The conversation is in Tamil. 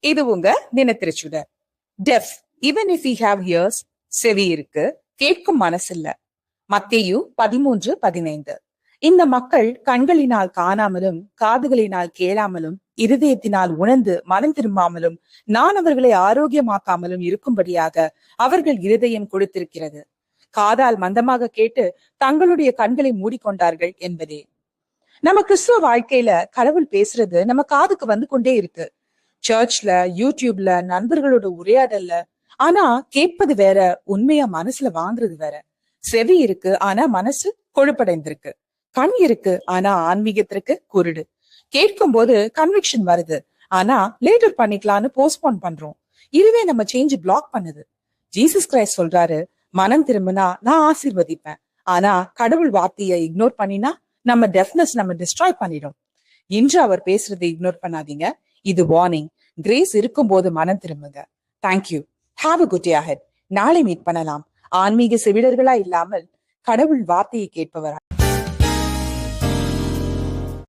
இது உங்க தினத்திருச்சுடர் deaf even if you have ears செவி இருக்கு. கேட்கும் மனசில்ல. மத்தேயு பதிமூன்று பதினைந்து. இந்த மக்கள் கண்களினால் காணாமலும் காதுகளினால் கேளாமலும் இருதயத்தினால் உணர்ந்து மனம் திரும்பாமலும் நான் அவர்களை ஆரோக்கியமாக்காமலும் இருக்கும்படியாக அவர்கள் இருதயம் கொடுத்திருக்கிறது. காதால் மந்தமாக கேட்டு தங்களுடைய கண்களை மூடிக்கொண்டார்கள் என்பதே. நம்ம கிறிஸ்துவ வாழ்க்கையில கடவுள் பேசுறது நம்ம காதுக்கு வந்து கொண்டே இருக்கு. சர்ச்ல யூடியூப்ல நண்பர்களோட உரையாடல்ல. ஆனா கேட்பது வேற உண்மையா மனசுல வாங்குறது வேற. செவி இருக்கு ஆனா மனசு கொழுப்படைந்திருக்கு. கண் இருக்கு ஆனா ஆன்மீகத்திற்கு குருடு. கேட்கும் போது கன்விக்ஷன் வருது. ஆனா லேட்டர் பண்ணிக்கலாம்னு போஸ்ட்போன் பண்றோம். இதுவே நம்ம சேஞ்ச் பிளாக் பண்ணுது. ஜீசஸ் கிரைஸ்ட் சொல்றாரு மனம் திரும்பினா நான் ஆசீர்வதிப்பேன். ஆனா கடவுள் வார்த்தையை இக்னோர் பண்ணினா நம்ம டெஃப்னஸ் நம்ம டிஸ்ட்ராய் பண்ணிடும். இன்று அவர் பேசுறதை இக்னோர் பண்ணாதீங்க. இது வார்னிங் கிரேஸ் இருக்கும்போது மனம் திரும்புங்க. Thank you have a good day ahead நாளை மீட் பண்ணலாம். ஆன்மீக செவிடர்களா இல்லாமல் கடவுள் வார்த்தையை கேட்பவரா